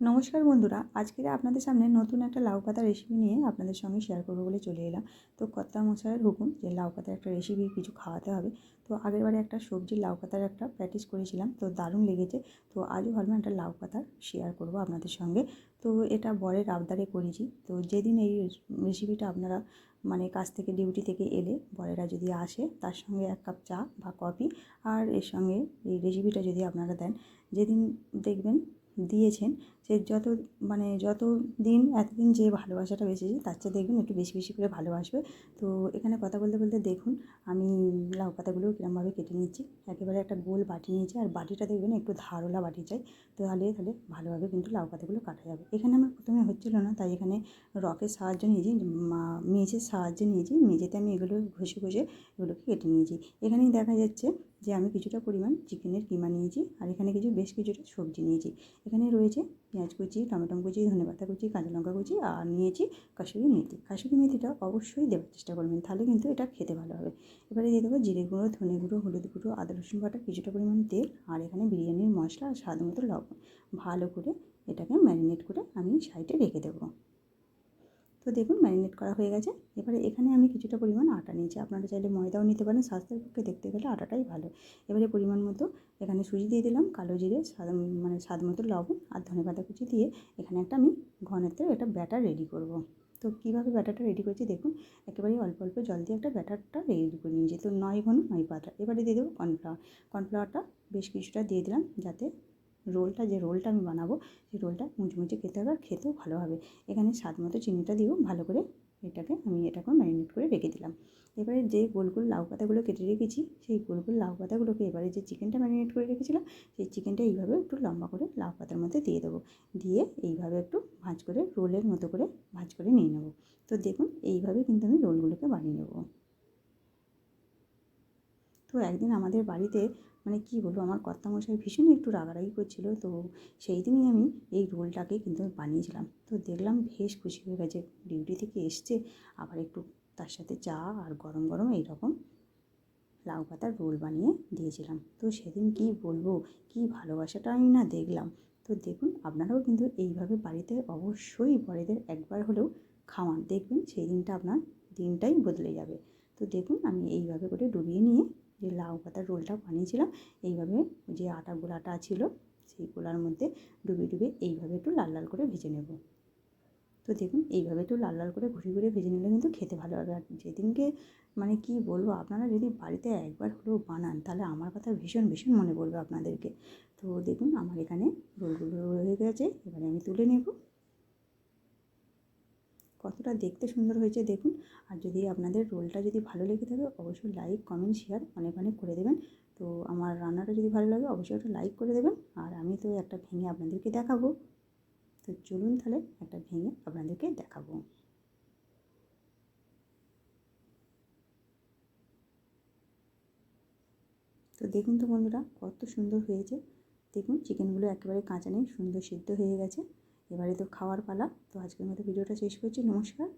নমস্কার বন্ধুরা আজকে আপনাদের সামনে নতুন একটা লাউ পাতা রেসিপি নিয়ে আপনাদের সঙ্গে শেয়ার করব বলে চলে এলাম। তো কর্তা মশাইয়ের হুকুম যে লাউ পাতার একটা রেসিপি কিছু খাওয়াতে হবে। তো আগেরবারে একটা সবজি লাউ পাতার একটা প্র্যাকটিস করেছিলাম, তো দারুণ লেগেছে। তো আজও ভাবলাম একটা লাউ পাতার শেয়ার করব আপনাদের সঙ্গে। তো এটা বরের আবদারে করেছি। তো যেদিন এই রেসিপিটা আপনারা মানে কাজ থেকে ডিউটি থেকে এলে বরেরা যদি আসে, তার সঙ্গে এক কাপ চা বা কফি আর এর সঙ্গে এই রেসিপিটা যদি আপনারা দেন, যেদিন দেখবেন দিয়েছেন সে যত মানে যত দিন, এতদিন যে ভালোবাসাটা বেঁচেছে, তার চেয়ে দেখবেন একটু বেশি বেশি করে ভালোবাসবে তো এখানে কথা বলতে বলতে দেখুন, আমি লাউ পাতাগুলো কীরমভাবে কেটে নিচ্ছি। একেবারে একটা গোল বাটি নিয়েছি, আর বাটিটা দেখবেন একটু ধারওয়ালা বাটি চাই। তাহলে তাহলে ভালোভাবে কিন্তু লাউ পাতাগুলো কাটা যাবে। এখানে আমার প্রথমে হচ্ছিল না, তাই এখানে রকের সাহায্য নিয়েছি, মা- মেজের সাহায্য নিয়েছি। মেঝেতে আমি এগুলো ঘষে ঘষে এগুলোকে কেটে নিয়েছি। এখানেই দেখা যাচ্ছে যে আমি কিছুটা পরিমাণ চিকেনের কিমা নিয়েছি আর এখানে কিছু বেশ কিছুটা সবজি নিয়েছি। এখানে রয়েছে পেঁয়াজ কুচি, টমেটো কুচি, ধনেপাতা কুচি, কাঁচা লঙ্কা কুচি আর নিয়েছি কাসুরি মেথি। কাসুরি মেথিটা অবশ্যই দেওয়ার চেষ্টা করবেন, তাহলে কিন্তু এটা খেতে ভালো হবে। এবারে দিয়ে দেবো জিরে গুঁড়ো, ধনে গুঁড়ো, হলুদ গুঁড়ো, আদা রসুন বাটা, কিছুটা পরিমাণ তেল আর এখানে বিরিয়ানির মশলা আর স্বাদ মতো লবণ। ভালো করে এটাকে ম্যারিনেট করে আমি সাইডে রেখে দেবো। তো দেখুন ম্যারিনেট করা হয়ে গেছে। এবারে এখানে আমি কিছুটা পরিমাণ আটা নিয়েছি। আপনারা চাইলে ময়দাও নিতে পারেন, স্বাস্থ্যের পক্ষে দেখতে গেলে আটাটাই ভালো। এবারে পরিমাণ মতো এখানে সুজি দিয়ে দিলাম, কালো জিরে মানে স্বাদ মতো লবণ আর ধনে পাতা কুচি দিয়ে এখানে একটা আমি ঘনত্বের একটা ব্যাটার রেডি করব। তো কীভাবে ব্যাটারটা রেডি করছি দেখুন একেবারে অল্প অল্প জল দিয়ে একটা ব্যাটারটা রেডি করে নিয়েছি। তো নয় ঘন নয় পাতা। এবারে দিয়ে দেবো কর্নফ্লাওয়ার। কর্নফ্লাওয়ারটা বেশ কিছুটা দিয়ে দিলাম যাতে রোলটা, যে রোলটা আমি বানাবো, সেই রোলটা মুচমুচে খেতে হবে আর খেতেও ভালো হবে। এখানে স্বাদ মতো চিনিটা দিয়েও ভালো করে এটাকে আমি এটাকে ম্যারিনেট করে রেখে দিলাম। এবারে যে গোল গোল লাউ পাতাগুলো কেটে রেখেছি, সেই গোল গোল লাউ পাতাগুলোকে এবারে যে চিকেনটা ম্যারিনেট করে রেখেছিলাম, সেই চিকেনটা এইভাবে একটু লম্বা করে লাউ পাতার মধ্যে দিয়ে দেবো। দিয়ে এইভাবে একটু ভাঁজ করে, রোলের মতো করে ভাঁজ করে নিয়ে নেব। তো দেখুন, এইভাবে কিন্তু আমি রোলগুলোকে বানিয়ে নেব। তো একদিন আমাদের বাড়িতে মানে কী বলব, আমার কর্তামশাই ভীষণ একটু রাগারাগি করছিল, তো সেই দিনই আমি এই রোলটাকে কিন্তু বানিয়েছিলাম। তো দেখলাম বেশ খুশি হয়ে গেছে, ডিউটি থেকে এসছে, আবার একটু তার সাথে চা আর গরম গরম এইরকম লাউ পাতার রোল বানিয়ে দিয়েছিলাম। তো সেদিন কি বলব, কি ভালোবাসাটা আমি না দেখলাম। তো দেখুন, আপনারাও কিন্তু এইভাবে বাড়িতে অবশ্যই বড়দের একবার হলেও খাওয়ান। দেখবেন সেই দিনটা আপনার দিনটাই বদলে যাবে। তো দেখুন, আমি এইভাবে করে ডুবিয়ে নিয়ে যে লাউ পাতার রোলটা বানিয়েছিলাম, এইভাবে যে আটা গোলাটা ছিল সেই গোলার মধ্যে ডুবিয়ে ডুবে এইভাবে একটু লাল লাল করে ভেজে নেব। তো দেখুন, এইভাবে একটু লাল লাল করে ঘুরে ঘুরে ভেজে নিলে কিন্তু খেতে ভালো হবে। আর যেদিনকে মানে কি বলব, আপনারা যদি বাড়িতে একবার হলেও বানান, তাহলে আমার কথা ভীষণ ভীষণ মনে পড়বে আপনাদেরকে। তো দেখুন, আমার এখানে রোলগুলো হয়ে গেছে, এবারে আমি তুলে নেব। কতটা দেখতে সুন্দর হয়েছে দেখুন। আর যদি আপনাদের রোলটা যদি ভালো লেগে থাকে, অবশ্যই লাইক কমেন্ট শেয়ার অনেক অনেক করে দেবেন। তো আমার রান্নাটা যদি ভালো লাগে, অবশ্যই একটা লাইক করে দেবেন। আর আমি তো একটা ভেঙে আপনাদেরকে দেখাবো। তো চলুন তাহলে একটা ভেঙে আপনাদেরকে দেখাবো। তো দেখুন তো বন্ধুরা, কত সুন্দর হয়েছে। দেখুন চিকেনগুলো একেবারে কাঁচা নেই, সুন্দর সিদ্ধ হয়ে গেছে। এবারে তো খাওয়ার পালা। তো আজকের মতো ভিডিওটা শেষ করছি। নমস্কার।